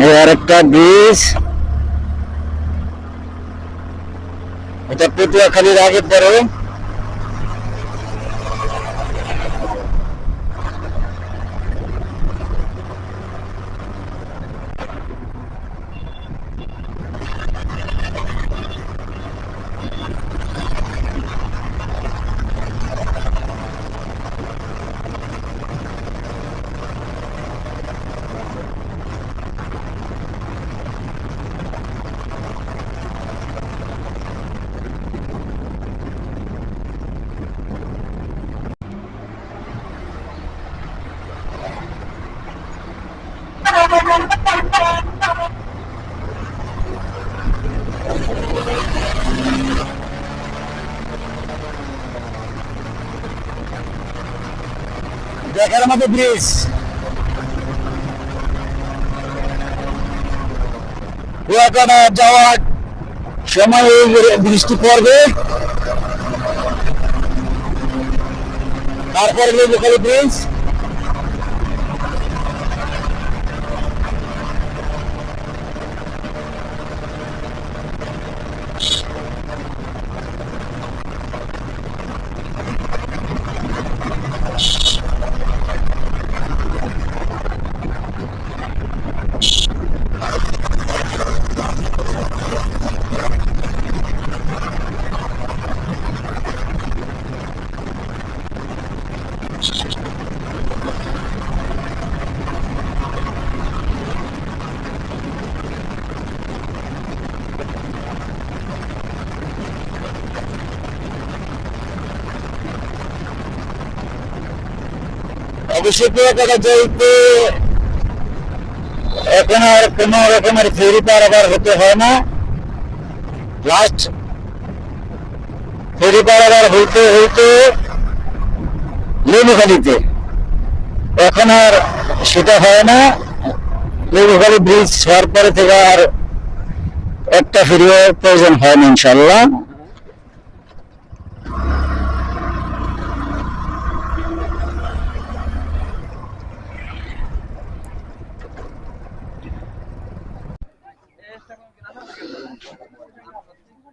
এই আরেকটা ব্রিজ। এটা পটুয়াখালীর আগে পড়ে। দেখার মতো ব্রিজ। যাওয়ার সময় বৃষ্টি পড়বে। তারপরে লেবুখালী ব্রিজ। অবশ্যই কুয়াকাটা যাইতে এখন আর কোনো রকমের ফেরি পারাবার হতে হয় না। লাস্ট ফেরি পারাবার হইতে হইতে লেবুখালিতে এখন আর সেটা হয় না। লেবুখালি ব্রিজ হওয়ার পরে থেকে আর একটা ফেরিও প্রয়োজন হয় না ইনশাল্লাহ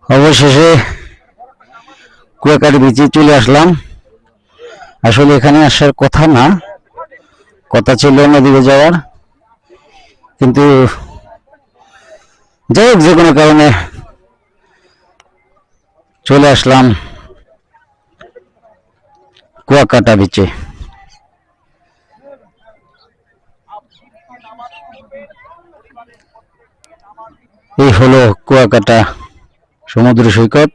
অবশেষে কুয়াকাটি বিচে চলে আসলাম। আসলে এখানে আসার কথা না, কথা ছিল অন্যদিকে যাওয়ার। কিন্তু যাই হোক, যে কোনো কারণে চলে আসলাম কুয়াকাটা বিচে এই হলো কুয়াকাটা সমুদ্র সৈকত।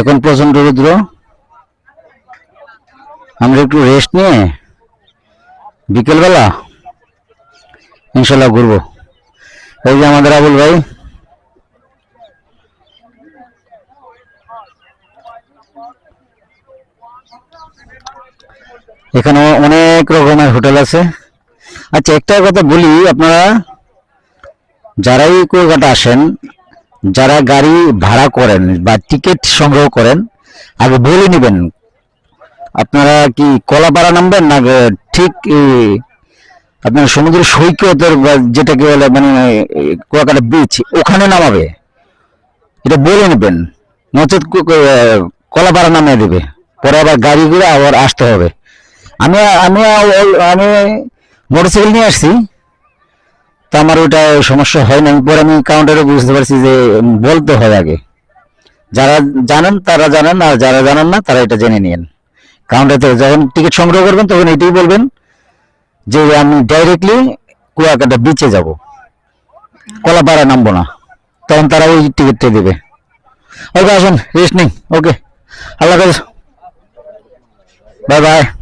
এখন প্রচণ্ড রুদ্র। আমরা একটু রেস্ট নিয়ে বিকেলবেলা ইনশাল্লাহ ঘুরবো। এই যে আমাদের আবুল ভাই। এখানে অনেক রকমের হোটেল আছে। আচ্ছা একটা কথা বলি, আপনারা যারাই কলকাতা আসেন, যারা গাড়ি ভাড়া করেন বা টিকিট সংগ্রহ করেন, আগে বলে নেবেন, আপনারা কি কলাপাড়া নামবেন না ঠিক আপনার সমুদ্র সৈকতের যেটাকে বলে মানে কুয়াকাটা বিচ ওখানে নামাবে। এটা বলে নেবেন, নচেত কলাপাড়া নামিয়ে দেবে। পরে আবার গাড়ি ঘুরে আবার আসতে হবে। আমি আমি আমি মোটরসাইকেল নিয়ে আসছি। তা আমার ওইটা সমস্যা হয় না পরে আমি কাউন্টারে বুঝতে পারছি যে বলতে হয় আগে। যারা জানেন, তারা জানেন, আর যারা জানেন না, তারা এটা জেনে নিন কাউন্টারে যখন টিকিট সংগ্রহ করবেন, তখন এটাই বলবেন যে, আমি ডাইরেক্টলি কুয়াকাটা বিচে যাব। কলাপাড়া নামবো না। তখন তারা ওই টিকিটটা দেবে। ওকে আসুন রেস্ট নেই ওকে আল্লাহ 拜拜。